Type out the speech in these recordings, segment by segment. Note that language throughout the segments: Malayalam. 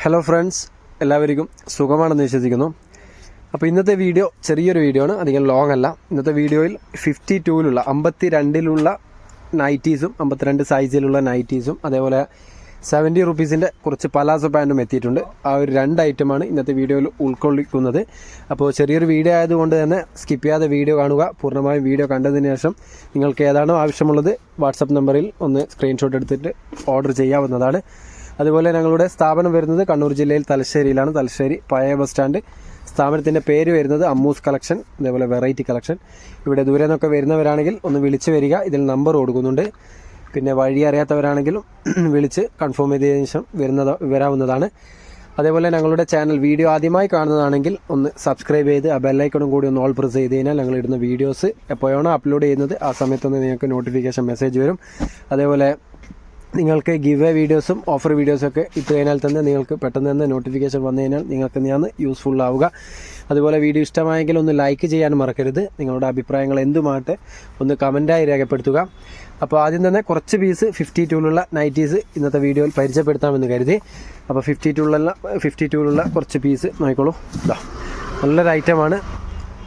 ഹലോ ഫ്രണ്ട്സ് എല്ലാവർക്കും സുഖമാണെന്ന് വിശ്വസിക്കുന്നു. അപ്പോൾ ഇന്നത്തെ വീഡിയോ ചെറിയൊരു വീഡിയോ ആണ്. അധികം ലോങ് അല്ല. ഇന്നത്തെ വീഡിയോയിൽ ഫിഫ്റ്റി ടൂവിലുള്ള അമ്പത്തി രണ്ടിലുള്ള നൈറ്റീസും അമ്പത്തിരണ്ട് സൈസിലുള്ള നൈറ്റീസും അതേപോലെ സെവന്റി റുപ്പീസിന്റെ കുറച്ച് പലാസോ പാന്റും എത്തിയിട്ടുണ്ട്. ആ ഒരു രണ്ട് ഐറ്റമാണ് ഇന്നത്തെ വീഡിയോയിൽ ഉൾക്കൊള്ളിക്കുന്നത്. അപ്പോൾ ചെറിയൊരു വീഡിയോ ആയതുകൊണ്ട് തന്നെ സ്കിപ്പ് ചെയ്യാതെ വീഡിയോ കാണുക. പൂർണമായും വീഡിയോ കണ്ടതിന് ശേഷം നിങ്ങൾക്ക് ഏതാണോ ആവശ്യമുള്ളത് വാട്സപ്പ് നമ്പറിൽ ഒന്ന് സ്ക്രീൻഷോട്ട് എടുത്തിട്ട് ഓർഡർ ചെയ്യാവുന്നതാണ്. അതുപോലെ ഞങ്ങളുടെ സ്ഥാപനം വരുന്നത് കണ്ണൂർ ജില്ലയിൽ തലശ്ശേരിയിലാണ്. തലശ്ശേരി പഴയ ബസ് സ്റ്റാൻഡ്. സ്ഥാപനത്തിന്റെ പേര് വരുന്നത് അമ്മൂസ് കളക്ഷൻ അതേപോലെ വെറൈറ്റി കളക്ഷൻ. ഇവിടെ ദൂരെ നിന്നൊക്കെ വരുന്നവരാണെങ്കിൽ ഒന്ന് വിളിച്ച് വരിക. ഇതിൽ നമ്പർ കൊടുക്കുന്നുണ്ട്. പിന്നെ വഴി അറിയാത്തവരാണെങ്കിലും വിളിച്ച് കൺഫേം ചെയ്തതിനു ശേഷം വരുന്നത് വരാവുന്നതാണ്. അതേപോലെ ഞങ്ങളുടെ ചാനൽ വീഡിയോ ആദ്യമായി കാണുന്നതാണെങ്കിൽ ഒന്ന് സബ്സ്ക്രൈബ് ചെയ്ത് ആ ബെല്ലൈക്കണും കൂടി ഒന്ന് ഓൾ പ്രസ് ചെയ്ത് കഴിഞ്ഞാൽ ഞങ്ങൾ ഇടുന്ന വീഡിയോസ് എപ്പോഴാണോ അപ്ലോഡ് ചെയ്യുന്നത് ആ സമയത്തൊന്ന് നിങ്ങൾക്ക് നോട്ടിഫിക്കേഷൻ മെസ്സേജ് വരും. അതേപോലെ നിങ്ങൾക്ക് ഗിവ് എ വീഡിയോസും ഓഫർ വീഡിയോസും ഒക്കെ ഇട്ട് കഴിഞ്ഞാൽ തന്നെ നിങ്ങൾക്ക് പെട്ടെന്ന് തന്നെ നോട്ടിഫിക്കേഷൻ വന്നു കഴിഞ്ഞാൽ നിങ്ങൾക്ക് ഞാൻ യൂസ്ഫുൾ ആവുക. അതുപോലെ വീഡിയോ ഇഷ്ടമായെങ്കിൽ ഒന്ന് ലൈക്ക് ചെയ്യാൻ മറക്കരുത്. നിങ്ങളുടെ അഭിപ്രായങ്ങൾ എന്തുമാട്ടെ ഒന്ന് കമന്റായി രേഖപ്പെടുത്തുക. അപ്പോൾ ആദ്യം തന്നെ കുറച്ച് പീസ് ഫിഫ്റ്റി ടൂലുള്ള നൈറ്റീസ് ഇന്നത്തെ വീഡിയോയിൽ പരിചയപ്പെടുത്താമെന്ന് കരുതി. അപ്പോൾ ഫിഫ്റ്റി ടൂലുള്ള ഫിഫ്റ്റി ടൂലുള്ള കുറച്ച് പീസ് നോക്കിക്കോളൂ. നല്ലൊരു ഐറ്റമാണ്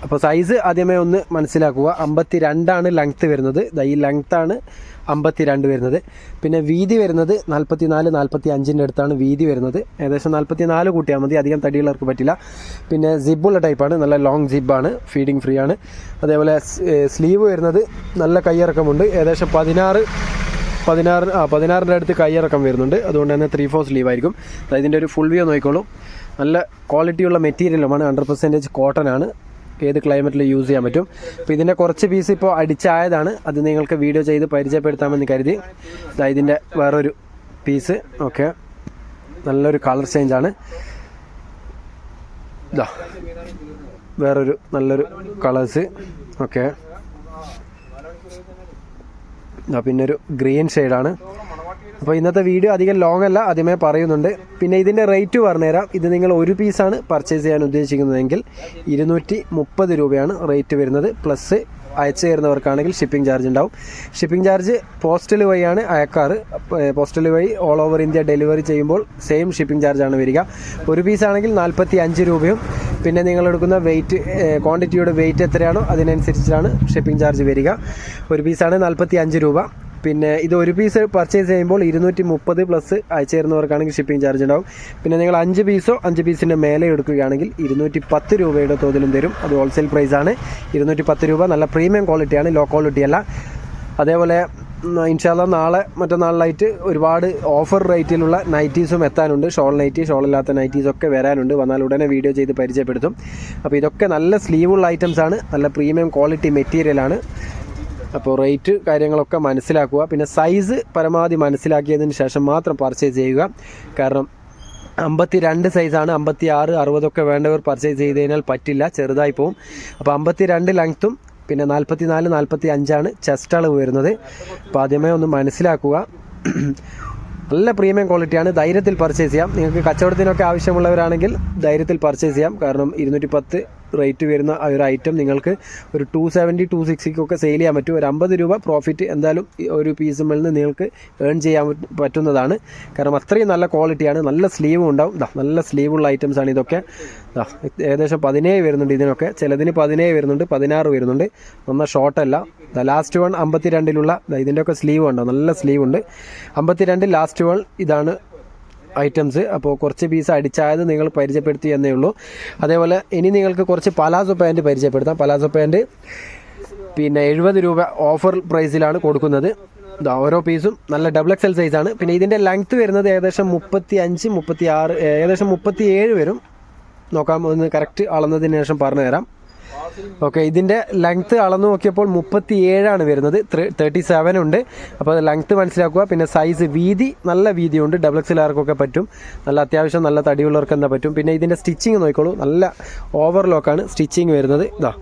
അപ്പോൾ സൈസ് ആദ്യമേ ഒന്ന് മനസ്സിലാക്കുക. അമ്പത്തി രണ്ടാണ് ലെങ്ത്ത് വരുന്നത് ഈ ലെങ്ത്താണ് അമ്പത്തി രണ്ട് വരുന്നത്. പിന്നെ വീതി വരുന്നത് നാൽപ്പത്തി നാല് നാൽപ്പത്തി അഞ്ചിന്റെ അടുത്താണ് വീതി വരുന്നത്. ഏകദേശം നാൽപ്പത്തി നാല് കൂട്ടിയാൽ മതി. അധികം തടിയുള്ളവർക്ക് പറ്റില്ല. പിന്നെ സിബുള്ള ടൈപ്പാണ് നല്ല ലോങ് സിബാണ് ഫീഡിങ് ഫ്രീ ആണ്. അതേപോലെ സ്ലീവ് വരുന്നത് നല്ല കയ്യിറക്കമുണ്ട് ഏകദേശം പതിനാറ് പതിനാറ് ആ പതിനാറിന്റെ അടുത്ത് കയ്യിറക്കം വരുന്നുണ്ട്. അതുകൊണ്ട് തന്നെ ത്രീ ഫോർ സ്ലീവ് ആയിരിക്കും. ഇതിന്റെ ഒരു ഫുൾ വ്യൂ നോക്കിക്കോളൂ. നല്ല ക്വാളിറ്റിയുള്ള മെറ്റീരിയലുമാണ് ഹൺഡ്രഡ് പെർസെന്റേജ് കോട്ടൺ ആണ്. ഏത് ക്ലൈമറ്റിൽ യൂസ് ചെയ്യാൻ പറ്റും. അപ്പോൾ ഇതിന്റെ കുറച്ച് പീസ് ഇപ്പോൾ അടിച്ചായതാണ്. അത് നിങ്ങൾക്ക് വീഡിയോ ചെയ്ത് പരിചയപ്പെടുത്താമെന്ന് കരുതി. ഇതിന്റെ വേറൊരു പീസ് ഓക്കെ നല്ലൊരു കളർ ചേഞ്ചാണ് ഇതാ വേറൊരു നല്ലൊരു കളേഴ്സ് ഓക്കെ പിന്നെ ഒരു ഗ്രീൻ ഷെയ്ഡാണ് അപ്പോൾ ഇന്നത്തെ വീഡിയോ അധികം ലോങ് അല്ല ആദ്യമേ പറയുന്നുണ്ട്. പിന്നെ ഇതിന്റെ റേറ്റ് പറഞ്ഞുതരാം. ഇത് നിങ്ങൾ ഒരു പീസാണ് പർച്ചേസ് ചെയ്യാൻ ഉദ്ദേശിക്കുന്നതെങ്കിൽ ഇരുന്നൂറ്റി മുപ്പത് രൂപയാണ് റേറ്റ് വരുന്നത്. പ്ലസ് അയച്ചു തരുന്നവർക്കാണെങ്കിൽ ഷിപ്പിംഗ് ചാർജ് ഉണ്ടാവും. ഷിപ്പിംഗ് ചാർജ് പോസ്റ്റൽ വഴിയാണ് അയക്കാറ്. പോസ്റ്റൽ വഴി ഓൾ ഓവർ ഇന്ത്യ ഡെലിവറി ചെയ്യുമ്പോൾ സെയിം ഷിപ്പിംഗ് ചാർജാണ് വരിക. ഒരു പീസാണെങ്കിൽ നാൽപ്പത്തി അഞ്ച് രൂപയും പിന്നെ നിങ്ങൾ എടുക്കുന്ന വെയിറ്റ് ക്വാണ്ടിറ്റിയുടെ വെയിറ്റ് എത്രയാണോ അതിനനുസരിച്ചാണ് ഷിപ്പിംഗ് ചാർജ് വരിക. ഒരു പീസാണ് നാൽപ്പത്തി അഞ്ച് രൂപ. പിന്നെ ഇത് ഒരു പീസ് പർച്ചേസ് ചെയ്യുമ്പോൾ ഇരുന്നൂറ്റി മുപ്പത് പ്ലസ് അയച്ചു തരുന്നവർക്കാണെങ്കിൽ ഷിപ്പിംഗ് ചാർജ് ഉണ്ടാവും. പിന്നെ നിങ്ങൾ അഞ്ച് പീസോ അഞ്ച് പീസിന്റെ മേലെ എടുക്കുകയാണെങ്കിൽ ഇരുന്നൂറ്റി പത്ത് രൂപയുടെ തോതിലും തരും. അത് ഹോൾസെയിൽ പ്രൈസാണ് ഇരുന്നൂറ്റി പത്ത് രൂപ നല്ല പ്രീമിയം ക്വാളിറ്റിയാണ് ലോ ക്വാളിറ്റി അല്ല. അതേപോലെ ഇൻഷാല്ല നാളെ മറ്റന്നാളിലായിട്ട് ഒരുപാട് ഓഫർ റേറ്റിലുള്ള നൈറ്റീസും എത്താനുണ്ട്. ഷോൾ നൈറ്റി ഷോൾ ഇല്ലാത്ത നൈറ്റീസ് ഒക്കെ വരാനുണ്ട്. വന്നാൽ ഉടനെ വീഡിയോ ചെയ്ത് പരിചയപ്പെടുത്തും. അപ്പോൾ ഇതൊക്കെ നല്ല സ്ലീവുള്ള ആണ്. നല്ല പ്രീമിയം ക്വാളിറ്റി മെറ്റീരിയലാണ് അപ്പോൾ റേറ്റ് കാര്യങ്ങളൊക്കെ മനസ്സിലാക്കുക. പിന്നെ സൈസ് പരമാവധി മനസ്സിലാക്കിയതിന് ശേഷം മാത്രം പർച്ചേസ് ചെയ്യുക. കാരണം അമ്പത്തി രണ്ട് സൈസാണ് അമ്പത്തി ആറ് അറുപതൊക്കെ വേണ്ടവർ പർച്ചേസ് ചെയ്ത് കഴിഞ്ഞാൽ പറ്റില്ല. ചെറുതായി പോവും. അപ്പോൾ അമ്പത്തി രണ്ട് ലെങ്ത്തും പിന്നെ നാൽപ്പത്തി നാല് നാൽപ്പത്തി അഞ്ചാണ് ചെസ്റ്റ് അളവ് വരുന്നത്. അപ്പോൾ ആദ്യമേ ഒന്ന് മനസ്സിലാക്കുക. നല്ല പ്രീമിയം ക്വാളിറ്റിയാണ് ധൈര്യത്തിൽ പർച്ചേസ് ചെയ്യാം. നിങ്ങൾക്ക് കച്ചവടത്തിനൊക്കെ ആവശ്യമുള്ളവരാണെങ്കിൽ ധൈര്യത്തിൽ പർച്ചേസ് ചെയ്യാം. കാരണം ഇരുന്നൂറ്റി പത്ത് റേറ്റ് വരുന്ന ഒരു ഐറ്റം നിങ്ങൾക്ക് ഒരു ടു സെവന്റി ടു സിക്സ്റ്റിക്കൊക്കെ സെയിൽ ചെയ്യാൻ പറ്റും. ഒരു അമ്പത് രൂപ പ്രോഫിറ്റ് എന്തായാലും ഒരു പീസുമിൽ നിന്ന് നിങ്ങൾക്ക് ഏൺ ചെയ്യാൻ പറ്റുന്നതാണ്. കാരണം അത്രയും നല്ല ക്വാളിറ്റിയാണ് നല്ല സ്ലീവും ഉണ്ടാവും. നല്ല സ്ലീവുള്ള ഐറ്റംസ് ആണ് ഇതൊക്കെ. ഏകദേശം പതിനേഴ് വരുന്നുണ്ട് ഇതിനൊക്കെ. ചിലതിന് പതിനേഴ് വരുന്നുണ്ട് പതിനാറ് വരുന്നുണ്ട്. നന്ന ഷോർട്ടല്ല ലാസ്റ്റ് വൺ അമ്പത്തി രണ്ടിലുള്ള ഇതിന്റെയൊക്കെ സ്ലീവ് ഉണ്ടോ? നല്ല സ്ലീവ് ഉണ്ട്. അമ്പത്തി രണ്ട് ലാസ്റ്റ് വൺ ഇതാണ് ഐറ്റംസ് അപ്പോൾ കുറച്ച് പീസ് അടിച്ചായത് നിങ്ങൾ പരിചയപ്പെടുത്തി എന്നേ ഉള്ളൂ. അതേപോലെ ഇനി നിങ്ങൾക്ക് കുറച്ച് പലാസോ പാന്റ് പരിചയപ്പെടുത്താം. പലാസോ പാന്റ് പിന്നെ എഴുപത് രൂപ ഓഫർ പ്രൈസിലാണ് കൊടുക്കുന്നത്. ഓരോ പീസും നല്ല ഡബിൾ എക്സൽ സൈസാണ് പിന്നെ ഇതിന്റെ ലെങ്ത്ത് വരുന്നത് ഏകദേശം മുപ്പത്തി അഞ്ച് മുപ്പത്തി ആറ് ഏകദേശം മുപ്പത്തി ഏഴ് വരും. നോക്കാം ഒന്ന് കറക്റ്റ് അളന്നതിന് ശേഷം പറഞ്ഞു തരാം ഓക്കെ ഇതിന്റെ ലെങ്ത്ത് അളന്ന് നോക്കിയപ്പോൾ മുപ്പത്തി ഏഴാണ് വരുന്നത്. തേർട്ടി സെവൻ ഉണ്ട്. അപ്പോൾ ലെങ്ത്ത് മനസ്സിലാക്കുക. പിന്നെ സൈസ് വീതി നല്ല വീതിയുണ്ട്. ഡബിൾ എക്സിലാർക്കൊക്കെ പറ്റും. നല്ല അത്യാവശ്യം നല്ല തടിയുള്ളവർക്ക് എന്താ പറ്റും. പിന്നെ ഇതിന്റെ സ്റ്റിച്ചിങ് നോക്കിക്കോളൂ. നല്ല ഓവർലോക്കാണ് സ്റ്റിച്ചിങ് വരുന്നത്. ഇതാ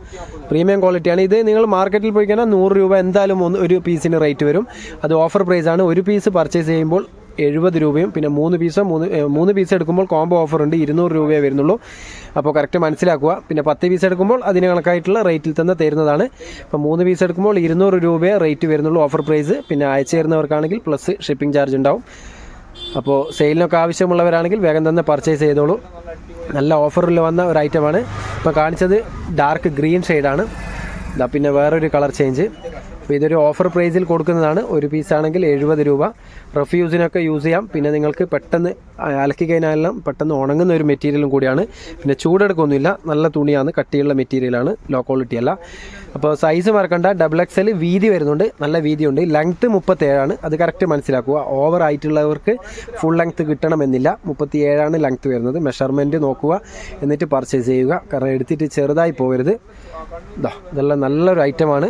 പ്രീമിയം ക്വാളിറ്റിയാണ് ഇത് നിങ്ങൾ മാർക്കറ്റിൽ പോയി കഴിഞ്ഞാൽ നൂറ് രൂപ എന്തായാലും ഒന്ന് ഒരു പീസിന് റേറ്റ് വരും. അത് ഓഫർ പ്രൈസാണ് ഒരു പീസ് പർച്ചേസ് ചെയ്യുമ്പോൾ എഴുപത് രൂപയും പിന്നെ മൂന്ന് പീസോ മൂന്ന് മൂന്ന് പീസ് എടുക്കുമ്പോൾ കോംബോ ഓഫർ ഉണ്ട് ഇരുന്നൂറ് രൂപയേ വരുന്നുള്ളൂ. അപ്പോൾ കറക്റ്റ് മനസ്സിലാക്കുക. പിന്നെ പത്ത് പീസ് എടുക്കുമ്പോൾ അതിന് കണക്കായിട്ടുള്ള റേറ്റിൽ തന്നെ തരുന്നതാണ്. അപ്പോൾ മൂന്ന് പീസ് എടുക്കുമ്പോൾ ഇരുന്നൂറ് രൂപയെ റേറ്റ് വരുന്നുള്ളൂ ഓഫർ പ്രൈസ് പിന്നെ അയച്ചു തരുന്നവർക്കാണെങ്കിൽ പ്ലസ് ഷിപ്പിംഗ് ചാർജ് ഉണ്ടാവും. അപ്പോൾ സെയിലിനൊക്കെ ആവശ്യമുള്ളവരാണെങ്കിൽ വേഗം തന്നെ പർച്ചേസ് ചെയ്തോളൂ. നല്ല ഓഫറിൽ വന്ന ഒരു ഐറ്റമാണ് ഇപ്പോൾ കാണിച്ചത് ഡാർക്ക് ഗ്രീൻ ഷെയ്ഡാണ് പിന്നെ വേറൊരു കളർ ചേഞ്ച് അപ്പോൾ ഇതൊരു ഓഫർ പ്രൈസിൽ കൊടുക്കുന്നതാണ്. ഒരു പീസാണെങ്കിൽ എഴുപത് രൂപ. റഫ്യൂസിനൊക്കെ യൂസ് ചെയ്യാം. പിന്നെ നിങ്ങൾക്ക് പെട്ടെന്ന് അലക്കി കഴിഞ്ഞാലും പെട്ടെന്ന് ഉണങ്ങുന്ന ഒരു മെറ്റീരിയലും കൂടിയാണ്. പിന്നെ ചൂടെടുക്കൊന്നുമില്ല. നല്ല തുണിയാണ്. കട്ടിയുള്ള മെറ്റീരിയലാണ് ലോ ക്വാളിറ്റി അല്ല. അപ്പോൾ സൈസ് മറക്കണ്ട. ഡബിൾ എക്സൽ വീതി വരുന്നുണ്ട്. നല്ല വീതിയുണ്ട്. ലെങ്ത്ത് മുപ്പത്തേഴാണ് അത് കറക്റ്റ് മനസ്സിലാക്കുക. ഓവർ ആയിട്ടുള്ളവർക്ക് ഫുൾ ലെങ്ത്ത് കിട്ടണമെന്നില്ല. മുപ്പത്തി ഏഴാണ് ലെങ്ത്ത് വരുന്നത്. മെഷർമെന്റ് നോക്കുക. എന്നിട്ട് പർച്ചേസ് ചെയ്യുക. കാരണം എടുത്തിട്ട് ചെറുതായി പോകരുത്. ഇതാ ഇതെല്ലാം നല്ലൊരു ഐറ്റമാണ്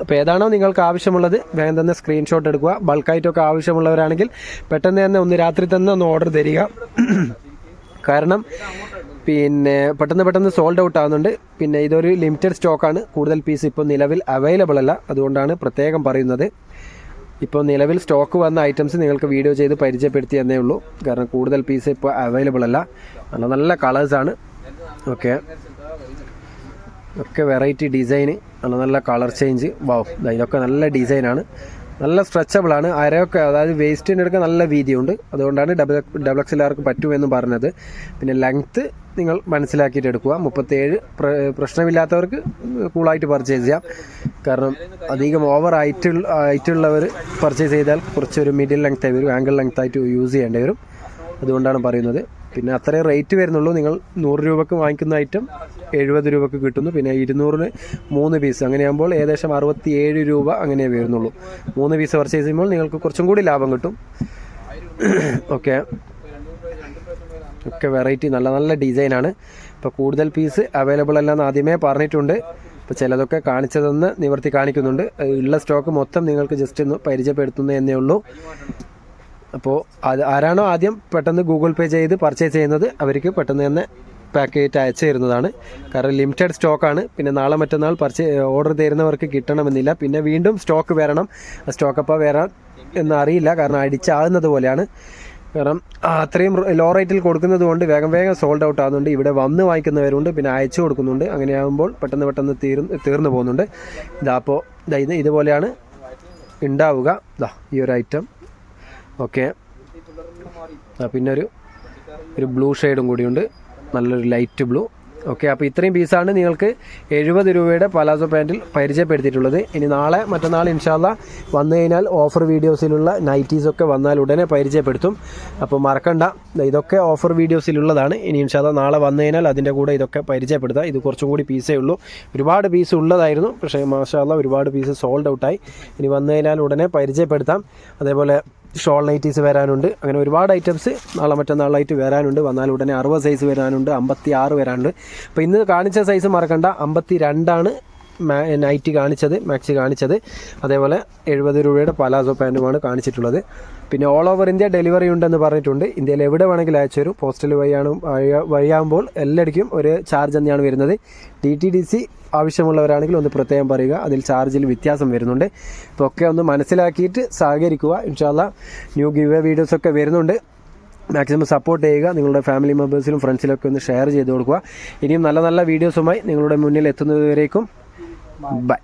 അപ്പോൾ ഏതാണോ നിങ്ങൾക്ക് ആവശ്യമുള്ളത് വേഗം തന്നെ സ്ക്രീൻഷോട്ട് എടുക്കുക. ബൾക്കായിട്ടൊക്കെ ആവശ്യമുള്ളവരാണെങ്കിൽ പെട്ടെന്ന് തന്നെ ഒന്ന് രാത്രി തന്നെ ഒന്ന് ഓർഡർ തരിക. കാരണം പിന്നെ പെട്ടെന്ന് പെട്ടെന്ന് സോൾഡ് ഔട്ട് ആവുന്നുണ്ട്. പിന്നെ ഇതൊരു ലിമിറ്റഡ് സ്റ്റോക്കാണ് കൂടുതൽ പീസ് ഇപ്പോൾ നിലവിൽ അവൈലബിൾ അല്ല. അതുകൊണ്ടാണ് പ്രത്യേകം പറയുന്നത്. ഇപ്പോൾ നിലവിൽ സ്റ്റോക്ക് വന്ന ഐറ്റംസ് നിങ്ങൾക്ക് വീഡിയോ ചെയ്ത് പരിചയപ്പെടുത്തി എന്നേ ഉള്ളൂ. കാരണം കൂടുതൽ പീസ് ഇപ്പോൾ അവൈലബിൾ അല്ല. നല്ല നല്ല കളേഴ്സാണ് ഓക്കെ ഒക്കെ വെറൈറ്റി ഡിസൈന് നല്ല നല്ല കളർ ചേഞ്ച് വാവ് ഇതൊക്കെ നല്ല ഡിസൈനാണ് നല്ല സ്ട്രെച്ചബിൾ ആണ്. അരയൊക്കെ അതായത് വേസ്റ്റിന്റെ അടുക്ക നല്ല വീതിയുണ്ട്. അതുകൊണ്ടാണ് ഡബിൾ ഡബിൾ എല്ലാവർക്കും പറ്റുമെന്ന് പറഞ്ഞത്. പിന്നെ ലെങ്ത്ത് നിങ്ങൾ മനസ്സിലാക്കിയിട്ട് എടുക്കുക. മുപ്പത്തേഴ് പ്ര പ്രശ്നമില്ലാത്തവർക്ക് കൂളായിട്ട് പർച്ചേസ് ചെയ്യാം. കാരണം അധികം ഓവർ ഹൈറ്റ് ഹൈറ്റുള്ളവർ പർച്ചേസ് ചെയ്താൽ കുറച്ചൊരു മിഡിൽ ലെങ്ത് വരും ആംഗിൾ ലെങ്ത് ആയിട്ട് യൂസ് ചെയ്യേണ്ടി വരും. അതുകൊണ്ടാണ് പറയുന്നത്. പിന്നെ അത്രയും റേറ്റ് വരുന്നുള്ളൂ. നിങ്ങൾ നൂറ് രൂപക്ക് വാങ്ങിക്കുന്ന ഐറ്റം എഴുപത് രൂപക്ക് കിട്ടുന്നു. പിന്നെ ഇരുന്നൂറിന് മൂന്ന് പീസ് അങ്ങനെയാകുമ്പോൾ ഏകദേശം അറുപത്തി ഏഴ് രൂപ അങ്ങനെ വരുന്നുള്ളൂ. മൂന്ന് പീസ് പർച്ചേസ് ചെയ്യുമ്പോൾ നിങ്ങൾക്ക് കുറച്ചും കൂടി ലാഭം കിട്ടും. ഓക്കെ ഒക്കെ വെറൈറ്റി നല്ല നല്ല ഡിസൈനാണ് ഇപ്പോൾ കൂടുതൽ പീസ് അവൈലബിൾ അല്ലെന്ന് ആദ്യമേ പറഞ്ഞിട്ടുണ്ട്. ഇപ്പോൾ ചിലതൊക്കെ കാണിച്ചതെന്ന് നിവർത്തി കാണിക്കുന്നുണ്ട്. ഉള്ള സ്റ്റോക്ക് മൊത്തം നിങ്ങൾക്ക് ജസ്റ്റ് ഒന്ന് പരിചയപ്പെടുത്തുന്നതെന്നേ ഉള്ളൂ. അപ്പോൾ അത് ആരാണോ ആദ്യം പെട്ടെന്ന് ഗൂഗിൾ പേ ചെയ്ത് പർച്ചേസ് ചെയ്യുന്നത് അവർക്ക് പെട്ടെന്ന് തന്നെ പാക്കേറ്റ് അയച്ചു തരുന്നതാണ്. കാരണം ലിമിറ്റഡ് സ്റ്റോക്കാണ് പിന്നെ നാളെ മറ്റന്നാൾ പർച്ചേ ഓർഡർ തരുന്നവർക്ക് കിട്ടണമെന്നില്ല. പിന്നെ വീണ്ടും സ്റ്റോക്ക് വരണം. സ്റ്റോക്ക് അപ്പോൾ വരാൻ എന്ന് അറിയില്ല കാരണം അടിച്ചാകുന്നത് പോലെയാണ്. കാരണം അത്രയും ലോ റേറ്റിൽ കൊടുക്കുന്നത് കൊണ്ട് വേഗം വേഗം സോൾഡ് ഔട്ട് ആകുന്നുണ്ട് ഇവിടെ വന്ന് വാങ്ങിക്കുന്നവരുണ്ട്. പിന്നെ അയച്ചു കൊടുക്കുന്നുണ്ട്. അങ്ങനെയാകുമ്പോൾ പെട്ടെന്ന് പെട്ടെന്ന് തീർന്ന് തീർന്നു പോകുന്നുണ്ട്. ഇതാ അപ്പോൾ ഇതാ ഇത് ഇതുപോലെയാണ് ഉണ്ടാവുക. ഇതാ ഈ ഒരു ഐറ്റം ഓക്കെ. പിന്നെ ഒരു ഒരു ബ്ലൂ ഷെയ്ഡും കൂടിയുണ്ട്. നല്ലൊരു ലൈറ്റ് ബ്ലൂ. ഓക്കെ അപ്പോൾ ഇത്രയും പീസാണ് നിങ്ങൾക്ക് എഴുപത് രൂപയുടെ പലാസോ പാന്റിൽ പരിചയപ്പെടുത്തിയിട്ടുള്ളത്. ഇനി നാളെ മറ്റന്നാൾ ഇൻഷാല്ല വന്നു കഴിഞ്ഞാൽ ഓഫർ വീഡിയോസിലുള്ള നൈറ്റീസൊക്കെ വന്നാൽ ഉടനെ പരിചയപ്പെടുത്തും. അപ്പോൾ മറക്കണ്ട. ഇതൊക്കെ ഓഫർ വീഡിയോസിലുള്ളതാണ് ഇനി ഇൻഷാല്ല നാളെ വന്നു കഴിഞ്ഞാൽ അതിന്റെ കൂടെ ഇതൊക്കെ പരിചയപ്പെടുത്താം. ഇത് കുറച്ചും കൂടി പീസേ ഉള്ളൂ. ഒരുപാട് പീസ് ഉള്ളതായിരുന്നു. പക്ഷേ മാഷാല്ല ഒരുപാട് പീസ് സോൾഡ് ഔട്ടായി ഇനി വന്നു കഴിഞ്ഞാൽ ഉടനെ പരിചയപ്പെടുത്താം. അതേപോലെ ഷോൾ നൈറ്റീസ് വരാനുണ്ട്. അങ്ങനെ ഒരുപാട് ഐറ്റംസ് നാളെ മറ്റന്നാളായിട്ട് വരാനുണ്ട്. വന്നാൽ ഉടനെ അറുപത് സൈസ് വരാനുണ്ട്. അമ്പത്തി ആറ് വരാനുണ്ട്. അപ്പോൾ ഇന്ന് കാണിച്ച സൈസ് മറക്കണ്ട. അമ്പത്തി രണ്ടാണ് നൈറ്റ് കാണിച്ചത് മാക്സി കാണിച്ചത്. അതേപോലെ എഴുപത് രൂപയുടെ പലാസോ പാന്റുമാണ് കാണിച്ചിട്ടുള്ളത്. പിന്നെ ഓൾ ഓവർ ഇന്ത്യ ഡെലിവറി ഉണ്ടെന്ന് പറഞ്ഞിട്ടുണ്ട്. ഇന്ത്യയിൽ എവിടെ വേണമെങ്കിലും അയച്ചു തരും. പോസ്റ്റൽ വഴിയാണ് വഴി- വഴിയാകുമ്പോൾ എല്ലായിടയ്ക്കും ഒരു ചാർജ് തന്നെയാണ് വരുന്നത്. ഡി ടി ഡി സി ആവശ്യമുള്ളവരാണെങ്കിൽ ഒന്ന് പ്രത്യേകം പറയുക. അതിൽ ചാർജിൽ വ്യത്യാസം വരുന്നുണ്ട്. അപ്പോൾ ഒക്കെ ഒന്ന് മനസ്സിലാക്കിയിട്ട് സഹകരിക്കുക. ഇൻഷാല്ല ന്യൂ ഗിവ് വീഡിയോസൊക്കെ വരുന്നുണ്ട്. മാക്സിമം സപ്പോർട്ട് ചെയ്യുക. നിങ്ങളുടെ ഫാമിലി മെമ്പേഴ്സിലും ഫ്രണ്ട്സിലൊക്കെ ഒന്ന് ഷെയർ ചെയ്ത് കൊടുക്കുക. ഇനിയും നല്ല നല്ല വീഡിയോസുമായി നിങ്ങളുടെ മുന്നിൽ എത്തുന്നതുവരേക്കും. Bye.